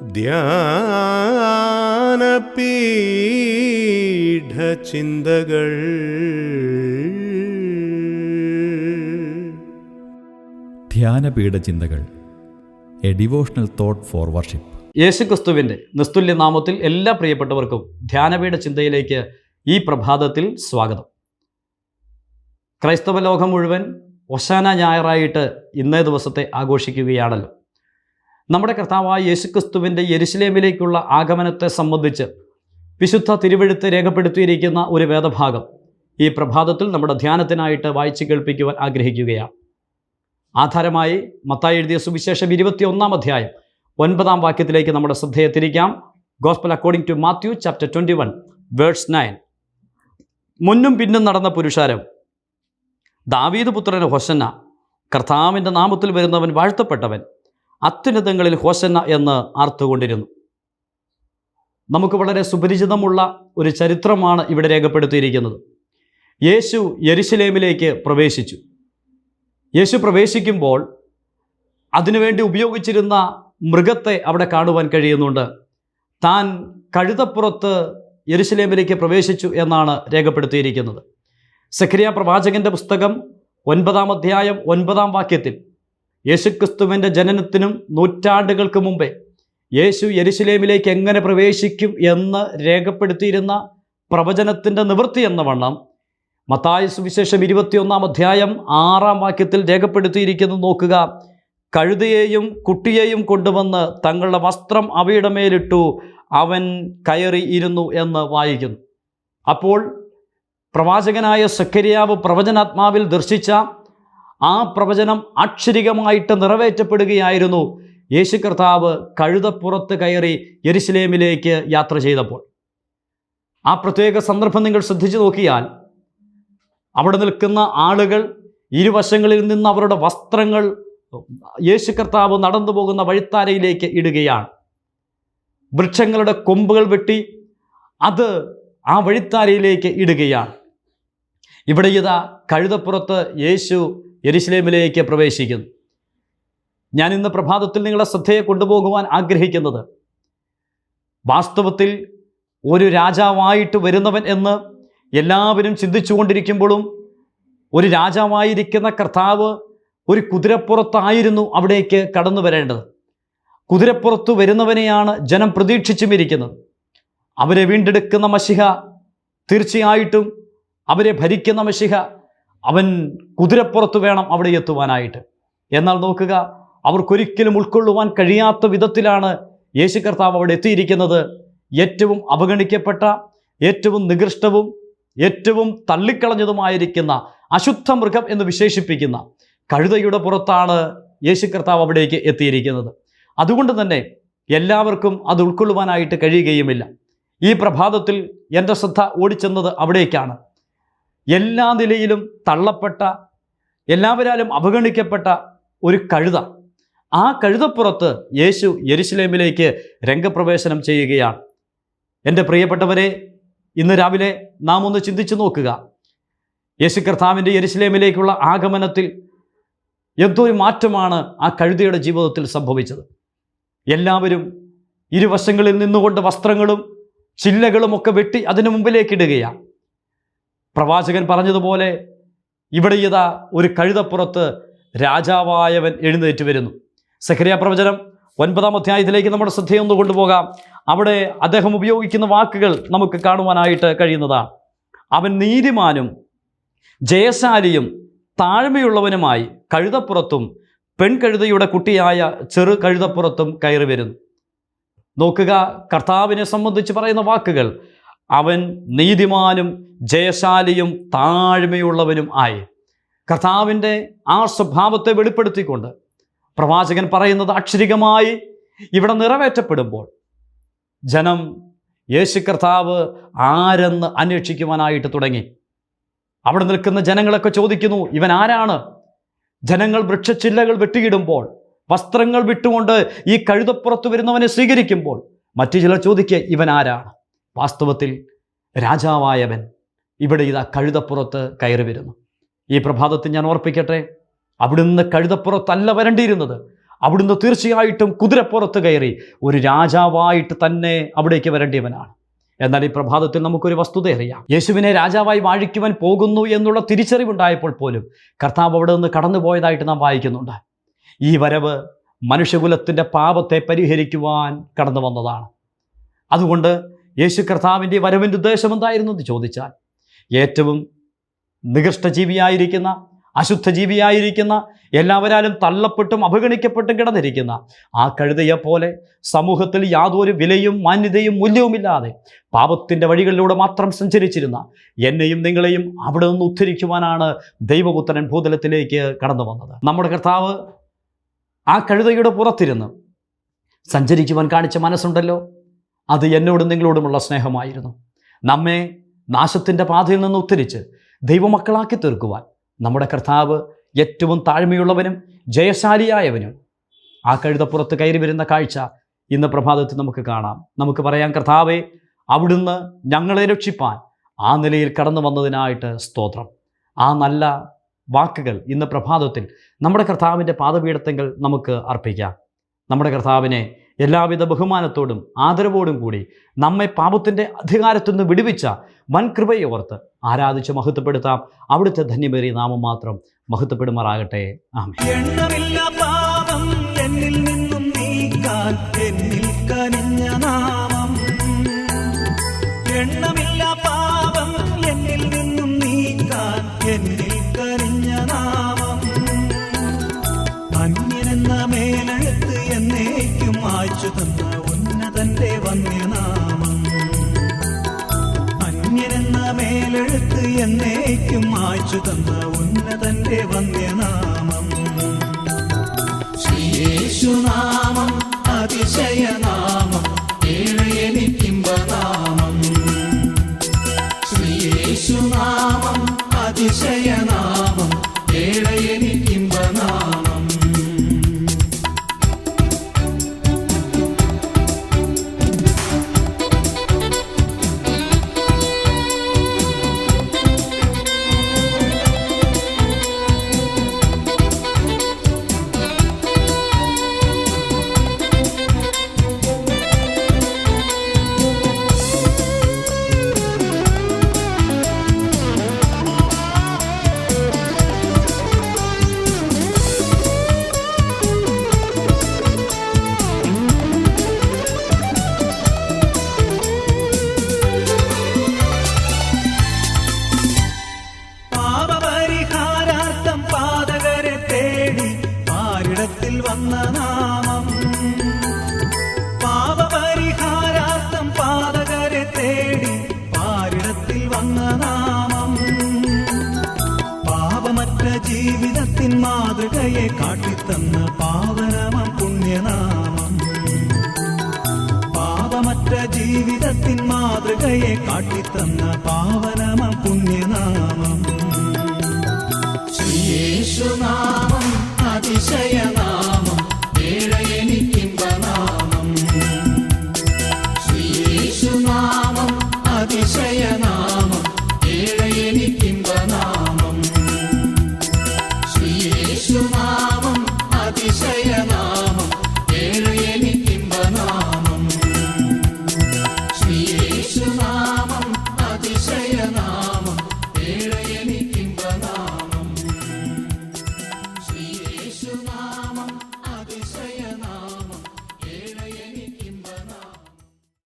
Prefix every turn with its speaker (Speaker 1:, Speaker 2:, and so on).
Speaker 1: ധ്യാനപീഠചിന്തകൾ.
Speaker 2: ധ്യാനപീഠ ചിന്തകൾ a devotional thought for worship.
Speaker 3: യേശുക്രിസ്തുവിന്റെ നിസ്തുല്യ നാമത്തിൽ എല്ലാ പ്രിയപ്പെട്ടവർക്കും ധ്യാനപീഠ ചിന്തയിലേക്ക് ഈ പ്രഭാതത്തിൽ സ്വാഗതം. ക്രൈസ്തവ ലോകം മുഴുവൻ ഒശാന ഞായറായിട്ട് ഇന്നേ ദിവസത്തെ ആഘോഷിക്കുകയാണല്ലോ. നമ്മുടെ കർത്താവായ യേശുക്രിസ്തുവിന്റെ യരിശിലേമിലേക്കുള്ള ആഗമനത്തെ സംബന്ധിച്ച് വിശുദ്ധ തിരുവെഴുത്ത് രേഖപ്പെടുത്തിയിരിക്കുന്ന ഒരു വേദഭാഗം ഈ പ്രഭാതത്തിൽ നമ്മുടെ ധ്യാനത്തിനായിട്ട് വായിച്ചു കേൾപ്പിക്കുവാൻ ആഗ്രഹിക്കുകയാണ്. ആധാരമായി മത്തായി എഴുതിയ സുവിശേഷം ഇരുപത്തി ഒന്നാം അധ്യായം ഒൻപതാം വാക്യത്തിലേക്ക് നമ്മുടെ ശ്രദ്ധയെ തിരിക്കാം. Gospel according to Matthew chapter twenty one words nine. മുന്നും പിന്നും നടന്ന പുരുഷാരം. ദാവീദ് പുത്രന് ഹൊസന്ന കർത്താവിന്റെ നാമത്തിൽ വരുന്നവൻ വാഴ്ത്തപ്പെട്ടവൻ. അത്യുന്നതങ്ങളിൽ ഹോസന്ന എന്ന് ആർത്തുകൊണ്ടിരുന്നു നമുക്ക് വളരെ സുപരിചിതമുള്ള ഒരു ചരിത്രമാണ് ഇവിടെ രേഖപ്പെടുത്തിയിരിക്കുന്നത്. യേശു യരിശിലേമിലേക്ക് പ്രവേശിച്ചു. യേശു പ്രവേശിക്കുമ്പോൾ അതിനുവേണ്ടി ഉപയോഗിച്ചിരുന്ന മൃഗത്തെ അവിടെ കാണുവാൻ കഴിയുന്നുണ്ട്. താൻ കഴുതപ്പുറത്ത് യരിശിലേമിലേക്ക് പ്രവേശിച്ചു എന്നാണ് രേഖപ്പെടുത്തിയിരിക്കുന്നത്. സഖരിയ പ്രവാചകന്റെ പുസ്തകം ഒൻപതാം അധ്യായം ഒൻപതാം വാക്യത്തിൽ യേശുക്രിസ്തുവിന്റെ ജനനത്തിനും നൂറ്റാണ്ടുകൾക്ക് മുമ്പേ യേശു യെരുശലേമിലേക്ക് എങ്ങനെ പ്രവേശിക്കും എന്ന് രേഖപ്പെടുത്തിയിരുന്ന പ്രവചനത്തിന്റെ നിവൃത്തി എന്ന വണ്ണം മത്തായ സുവിശേഷം ഇരുപത്തിയൊന്നാം അധ്യായം ആറാം വാക്യത്തിൽ രേഖപ്പെടുത്തിയിരിക്കുന്നത് നോക്കുക. കഴുതയെയും കുട്ടിയെയും കൊണ്ടുവന്ന് തങ്ങളുടെ വസ്ത്രം അവയുടെ മേലിട്ടു അവൻ കയറി ഇരുന്നു എന്ന് വായിക്കുന്നു. അപ്പോൾ പ്രവാചകനായ സക്കരിയാവ് പ്രവചനാത്മാവിൽ ദർശിച്ച ആ പ്രവചനം അക്ഷരികമായിട്ട് നിറവേറ്റപ്പെടുകയായിരുന്നു. യേശു കർത്താവ് കഴുതപ്പുറത്ത് കയറി യരിശിലേമിലേക്ക് യാത്ര ചെയ്തപ്പോൾ. ആ പ്രത്യേക സന്ദർഭം നിങ്ങൾ ശ്രദ്ധിച്ചു നോക്കിയാൽ അവിടെ നിൽക്കുന്ന ആളുകൾ ഇരുവശങ്ങളിൽ നിന്ന് അവരുടെ വസ്ത്രങ്ങൾ യേശു കർത്താവ് നടന്നു പോകുന്ന വഴിത്താരയിലേക്ക് ഇടുകയാണ്. വൃക്ഷങ്ങളുടെ കൊമ്പുകൾ വെട്ടി അത് ആ വഴിത്താരയിലേക്ക് ഇടുകയാണ്. ഇവിടെ ഇതാ കഴുതപ്പുറത്ത് യേശു യെരുശലേമിലേക്ക് പ്രവേശിക്കുന്നു. ഞാൻ ഇന്ന് പ്രഭാതത്തിൽ നിങ്ങളെ ശ്രദ്ധയെ കൊണ്ടുപോകുവാൻ ആഗ്രഹിക്കുന്നത് വാസ്തവത്തിൽ ഒരു രാജാവായിട്ട് വരുന്നവൻ എന്ന് എല്ലാവരും ചിന്തിച്ചുകൊണ്ടിരിക്കുമ്പോഴും ഒരു രാജാവായിരിക്കുന്ന കർത്താവ് ഒരു കുതിരപ്പുറത്തായിരുന്നു അവിടേക്ക് കടന്നു വരേണ്ടത്. കുതിരപ്പുറത്ത് വരുന്നവനെയാണ് ജനം പ്രതീക്ഷിച്ചും ഇരിക്കുന്നത്. അവരെ വീണ്ടെടുക്കുന്ന മഷിഹ തീർച്ചയായിട്ടും അവരെ ഭരിക്കുന്ന മഷിഹ അവൻ കുതിരപ്പുറത്ത് വേണം അവിടെ എത്തുവാനായിട്ട്. എന്നാൽ നോക്കുക അവർക്കൊരിക്കലും ഉൾക്കൊള്ളുവാൻ കഴിയാത്ത വിധത്തിലാണ് യേശു കർത്താവ് അവിടെ എത്തിയിരിക്കുന്നത്. ഏറ്റവും അവഗണിക്കപ്പെട്ട ഏറ്റവും നികൃഷ്ടവും ഏറ്റവും തള്ളിക്കളഞ്ഞതുമായിരിക്കുന്ന അശുദ്ധ മൃഗം എന്ന് വിശേഷിപ്പിക്കുന്ന കഴുതയുടെ പുറത്താണ് യേശു കർത്താവ് അവിടേക്ക് എത്തിയിരിക്കുന്നത്. അതുകൊണ്ട് തന്നെ എല്ലാവർക്കും അത് ഉൾക്കൊള്ളുവാനായിട്ട് കഴിയുകയുമില്ല. ഈ പ്രഭാതത്തിൽ എന്റെ ശ്രദ്ധ ഓടിച്ചെന്നത് അവിടേക്കാണ്. എല്ലാ നിലയിലും തള്ളപ്പെട്ട എല്ലാവരാലും അവഗണിക്കപ്പെട്ട ഒരു കഴുത. ആ കഴുതപ്പുറത്ത് യേശു യരിശിലേമിലേക്ക് രംഗപ്രവേശനം ചെയ്യുകയാണ്. എന്റെ പ്രിയപ്പെട്ടവരെ ഇന്ന് രാവിലെ നാം ഒന്ന് ചിന്തിച്ചു നോക്കുക. യേശു കർത്താവിന്റെ യരിശിലേമിലേക്കുള്ള ആഗമനത്തിൽ എന്തൊരു മാറ്റമാണ് ആ കഴുതയുടെ ജീവിതത്തിൽ സംഭവിച്ചത്. എല്ലാവരും ഇരുവശങ്ങളിൽ നിന്നുകൊണ്ട് വസ്ത്രങ്ങളും ചില്ലകളും ഒക്കെ വെട്ടി അതിനു മുമ്പിലേക്ക് ഇടുകയാണ്. പ്രവാചകൻ പറഞ്ഞതുപോലെ ഇവിടെ ഇതാ ഒരു കഴുതപ്പുറത്ത് രാജാവായവൻ എഴുന്നേറ്റ് വരുന്നു. സഖരിയ പ്രവചനം ഒൻപതാം അധ്യായത്തിലേക്ക് നമ്മുടെ ശ്രദ്ധയൊന്ന് കൊണ്ടുപോകാം. അവിടെ അദ്ദേഹം ഉപയോഗിക്കുന്ന വാക്കുകൾ നമുക്ക് കാണുവാനായിട്ട് കഴിയുന്നതാണ് അവൻ നീതിമാനും ജയശാലിയും താഴ്മയുള്ളവനുമായി കഴുതപ്പുറത്തും പെൺകഴുതയുടെ കുട്ടിയായ ചെറു കഴുതപ്പുറത്തും കയറി വരുന്നു. നോക്കുക കർത്താവിനെ സംബന്ധിച്ച് പറയുന്ന വാക്കുകൾ അവൻ നീതിമാനും ജയശാലിയും താഴ്മയുള്ളവനും ആയി. കർത്താവിന്റെ ആ സ്വഭാവത്തെ വെളിപ്പെടുത്തിക്കൊണ്ട് പ്രവാചകൻ പറയുന്നത് അക്ഷരികമായി ഇവിടെ നിറവേറ്റപ്പെടുമ്പോൾ ജനം യേശു കർത്താവ് ആരെന്ന് അന്വേഷിക്കുവാനായിട്ട് തുടങ്ങി. അവിടെ നിൽക്കുന്ന ജനങ്ങളൊക്കെ ചോദിക്കുന്നു ഇവൻ ആരാണ്? ജനങ്ങൾ വൃക്ഷച്ചില്ലകൾ വെട്ടിയിടുമ്പോൾ വസ്ത്രങ്ങൾ വിട്ടുകൊണ്ട് ഈ കഴുതപ്പുറത്ത് വരുന്നവനെ സ്വീകരിക്കുമ്പോൾ മറ്റു ചിലർ ചോദിക്കുക ഇവൻ ആരാണ് വാസ്തവത്തിൽ രാജാവായവൻ ഇവിടെ ഇതാ കഴുതപ്പുറത്ത് കയറി വരുന്നു. ഈ പ്രഭാതത്തിൽ ഞാൻ ഓർപ്പിക്കട്ടെ അവിടുന്ന് കഴുതപ്പുറത്തല്ല വരേണ്ടിയിരുന്നത്. അവിടുന്ന് തീർച്ചയായിട്ടും കുതിരപ്പുറത്ത് കയറി ഒരു രാജാവായിട്ട് തന്നെ അവിടേക്ക് വരേണ്ടിയവനാണ്. എന്നാൽ ഈ പ്രഭാതത്തിൽ നമുക്കൊരു വസ്തുത അറിയാം. യേശുവിനെ രാജാവായി വാഴിക്കുവാൻ പോകുന്നു എന്നുള്ള തിരിച്ചറിവുണ്ടായപ്പോൾ പോലും കർത്താവ് അവിടെ നിന്ന് കടന്നുപോയതായിട്ട് നാം വായിക്കുന്നുണ്ട്. ഈ വരവ് മനുഷ്യകുലത്തിന്റെ പാപത്തെ പരിഹരിക്കുവാൻ കടന്നു വന്നതാണ്. അതുകൊണ്ട് യേശു കർത്താവിന്റെ വരവിന്റെ ഉദ്ദേശം എന്തായിരുന്നു എന്ന് ചോദിച്ചാൽ ഏറ്റവും നികൃഷ്ടജീവിയായിരിക്കുന്ന അശുദ്ധ ജീവിയായിരിക്കുന്ന എല്ലാവരാലും തള്ളപ്പെട്ടും അവഗണിക്കപ്പെട്ടും കിടന്നിരിക്കുന്ന ആ കഴുതയെ പോലെ സമൂഹത്തിൽ യാതൊരു വിലയും മാന്യതയും മൂല്യവുമില്ലാതെ പാപത്തിന്റെ വഴികളിലൂടെ മാത്രം സഞ്ചരിച്ചിരുന്ന എന്നെയും നിങ്ങളെയും അവിടെ നിന്ന് ഉദ്ധരിക്കുവാനാണ് ദൈവപുത്രൻ ഭൂതലത്തിലേക്ക് കടന്നു വന്നത്. നമ്മുടെ കർത്താവ് ആ കഴുതയുടെ പുറത്തിരുന്ന് സഞ്ചരിക്കുവാൻ കാണിച്ച മനസ്സുണ്ടല്ലോ. അത് എന്നോടും നിങ്ങളോടുമുള്ള സ്നേഹമായിരുന്നു. നമ്മെ നാശത്തിന്റെ പാതയിൽ നിന്ന് ഉദ്ധരിച്ച് ദൈവമക്കളാക്കി തീർക്കുവാൻ നമ്മുടെ കർത്താവ് ഏറ്റവും താഴ്മയുള്ളവനും ജയശാലിയായവനും ആ കഴുതപ്പുറത്ത് കയറി വരുന്ന കാഴ്ച ഇന്ന് പ്രഭാതത്തിൽ നമുക്ക് കാണാം. നമുക്ക് പറയാം കർത്താവെ അവിടുന്ന് ഞങ്ങളെ രക്ഷിപ്പാൻ ആ നിലയിൽ കടന്നു വന്നതിനായിട്ട് സ്തോത്രം. ആ നല്ല വാക്കുകൾ ഇന്ന് പ്രഭാതത്തിൽ നമ്മുടെ കർത്താവിന്റെ പാദപീഠത്തെങ്കിൽ നമുക്ക് അർപ്പിക്കാം. നമ്മുടെ കർത്താവിനെ എല്ലാവിധ ബഹുമാനത്തോടും ആദരവോടും കൂടി നമ്മെ പാപത്തിന്റെ അധികാരത്തിൽ നിന്ന് വിടുവിച്ച വൻ കൃപയെ ഓർത്ത് ആരാധിച്ച് മഹത്വപ്പെടുത്താം. അവിടുത്തെ ധന്യമേറിയ നാമം മാത്രം മഹത്വപ്പെടുമാറാകട്ടെ. ആമേ
Speaker 1: എന്നേക്കും മായ്ച്ചു തന്ന ഉന്നതന്റെ വന്യനാമം. ശ്രീയേശുനാമം അതിശയനാമം കാട്ടിത്തന്ന പാവനമം പുണ്യനാമം. പാപമറ്റ ജീവിതത്തിൻ മാതൃകയെ കാട്ടിത്തന്ന പാവനമം പുണ്യനാമം. ശ്രീയേശുനാമം അതിശയനാമം